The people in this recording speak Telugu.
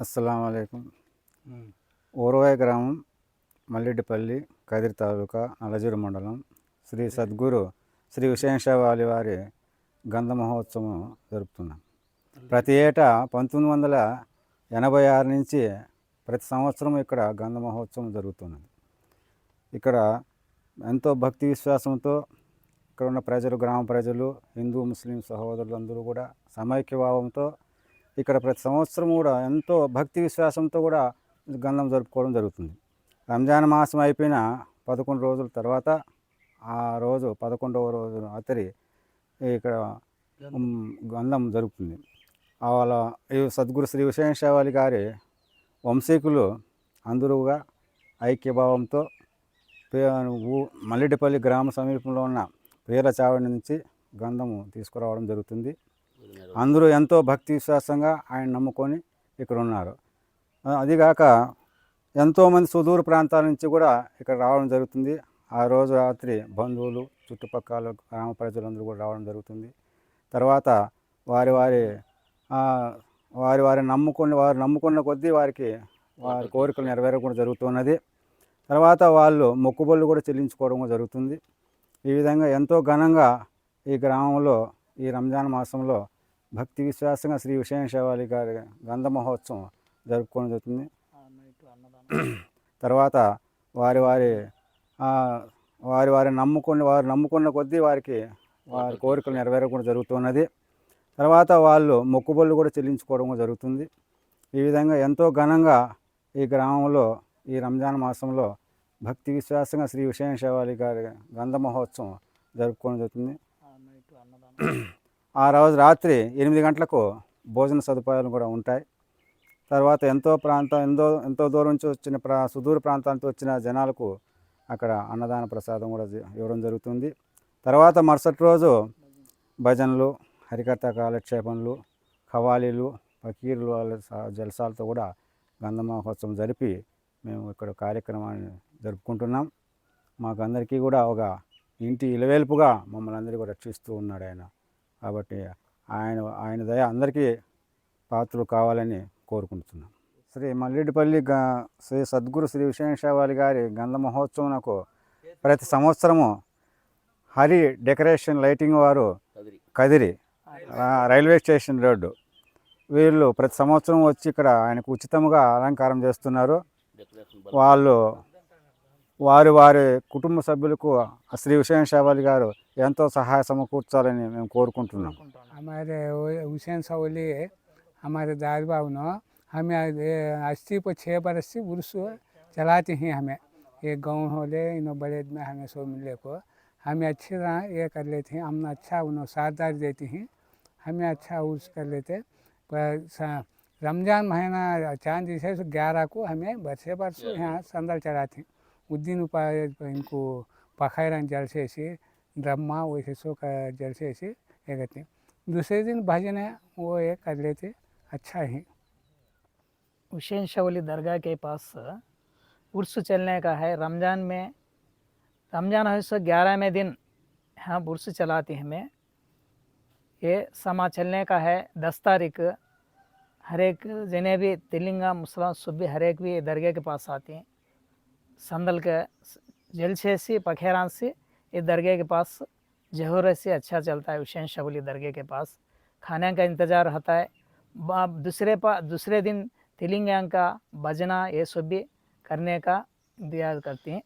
అస్సలం అయికం ఓరవాయి గ్రామం మల్లిడిపల్లి కదిరి తాలూకా నలజీరు మండలం. శ్రీ సద్గురు శ్రీ విశేషవాలి వారి గంధ మహోత్సవం జరుపుతున్నాం ప్రతి ఏటా పంతొమ్మిది వందల ఎనభై ఆరు నుంచి ప్రతి సంవత్సరం ఇక్కడ గంధ మహోత్సవం జరుగుతున్నది. ఇక్కడ ఎంతో భక్తి విశ్వాసంతో ఇక్కడ ఉన్న ప్రజలు గ్రామ ప్రజలు హిందూ ముస్లిం సహోదరులు అందరూ కూడా సమైక్యభావంతో ఇక్కడ ప్రతి సంవత్సరం కూడా ఎంతో భక్తి విశ్వాసంతో కూడా గంధం జరుపుకోవడం జరుగుతుంది. రంజాన్ మాసం అయిపోయిన పదకొండు రోజుల తర్వాత ఆ రోజు పదకొండవ రోజు రాత్రి ఇక్కడ గంధం జరుగుతుంది. వాళ్ళ ఈ సద్గురు శ్రీ విశేషవాలి గారి వంశీకులు అందరూగా ఐక్యభావంతో పే- ఊ- మల్లిడిపల్లి గ్రామ సమీపంలో ఉన్న పేర్ల చావడి నుంచి గంధము తీసుకురావడం జరుగుతుంది. అందరూ ఎంతో భక్తి విశ్వాసంగా ఆయన నమ్ముకొని ఇక్కడ ఉన్నారు అదిగాక ఎంతోమంది సుదూర ప్రాంతాల నుంచి కూడా ఇక్కడ రావడం జరుగుతుంది. ఆ రోజు రాత్రి బంధువులు చుట్టుపక్కల గ్రామ ప్రజలందరూ కూడా రావడం జరుగుతుంది. తర్వాత వారి వారి వారి వారి నమ్ముకుని వారు నమ్ముకున్న కొద్దీ వారికి వారి కోరికలు నెరవేరకుండా జరుగుతున్నది తర్వాత వాళ్ళు మొక్కుబళ్ళు కూడా చెల్లించుకోవడం కూడా జరుగుతుంది. ఈ విధంగా ఎంతో ఘనంగా ఈ గ్రామంలో ఈ రంజాన్ మాసంలో భక్తి విశ్వాసంగా శ్రీ విషయం గారి గంధ మహోత్సవం జరుపుకోవడం జరుగుతుంది. తర్వాత వారి వారి వారి వారి నమ్ముకుని వారు నమ్ముకున్న కొద్దీ వారికి వారి కోరికలు నెరవేరకుండా జరుగుతున్నది తర్వాత వాళ్ళు మొక్కుబళ్ళు కూడా చెల్లించుకోవడం కూడా జరుగుతుంది. ఈ విధంగా ఎంతో ఘనంగా ఈ గ్రామంలో ఈ రంజాన్ మాసంలో భక్తి విశ్వాసంగా శ్రీ విషయం గారి గంధ మహోత్సవం జరుపుకోవడం జరుగుతుంది. ఆ రోజు రాత్రి ఎనిమిది గంటలకు భోజన సదుపాయాలు కూడా ఉంటాయి. తర్వాత ఎంతో ప్రాంతం ఎంతో ఎంతో దూరం నుంచి వచ్చిన ప్రా సుదూర ప్రాంతానికి వచ్చిన జనాలకు అక్కడ అన్నదాన ప్రసాదం కూడా ఇవ్వడం జరుగుతుంది. తర్వాత మరుసటి రోజు భజనలు హరికథ కాలక్షేపణలు ఖవాలీలు ఫకీర్లు వాళ్ళ జలసాలతో కూడా గంధ మహోత్సవం జరిపి మేము ఇక్కడ కార్యక్రమాన్ని జరుపుకుంటున్నాం. మాకు అందరికీ కూడా ఒక ఇంటి ఇలవేల్పుగా మమ్మల్ని అందరికీ కూడా రక్షిస్తూ ఉన్నాడు ఆయన. కాబట్టి ఆయన ఆయన దయ అందరికీ పాత్రలు కావాలని కోరుకుంటున్నాం శ్రీ మల్లిడిపల్లి గా శ్రీ సద్గురు శ్రీ విశ్వేశ్వరాలి గారి గంధ మహోత్సవంకు ప్రతి సంవత్సరము హరి డెకరేషన్ లైటింగ్ వారు కదిరి. Railway station road. వీళ్ళు ప్రతి సంవత్సరం వచ్చి ఇక్కడ ఆయనకు ఉచితంగా అలంకారం చేస్తున్నారు. వాళ్ళు వారి వారి కుటుంబ సభ్యులకు శ్రీ విశ్వేశ్వరాలి గారు ఎంతో సహాయ సమకూర్చాలని మేము కోరుకుంటున్నాం हमारे वो- हुसैन सावली हमारे दादा बाबू ने हमें ये अस्सी पर छः बरस से उर्स चलाते हैं हमें ये गाँव होले इन बड़े में हमें सो मिले को हमें अच्छी तरह ये कर लेते हैं हम अच्छा उन्हें साझदार देते हैं हमें अच्छा उर्स कर लेते पर सा- रमजान महीना चांद जैसे ग्यारह को हमें बरसे बरस यहाँ संदल चढ़ाते हैं उस दिन उपाय इनको पखायरन जल से ऐसे ब्रह्मा सो का जल से ऐसे ये करते हैं दूसरे दिन भजन है, वो ये कर लेते अच्छा है। हुसैन शवली दरगाह के पास उर्स चलने का है। रमज़ान में, रमज़ान है सो ग्यारहवें दिन हम उर्स चलाते हैं हमें। ये समा चलने का है, दस तारीख हर एक जने भी तेलंगा मुसलमान सब भी हर एक भी दरगाह के पास आते हैं। संदल के जलसे से पखेरान से ये दरगाह के पास जहर से अच्छा चलता है, हुसैन शबली दरगाह के पास। खाने का इंतज़ार होता है। दूसरे पा, दूसरे दिन तेलंगाना का भजना ये सब भी करने का इंतज़ार करती हैं।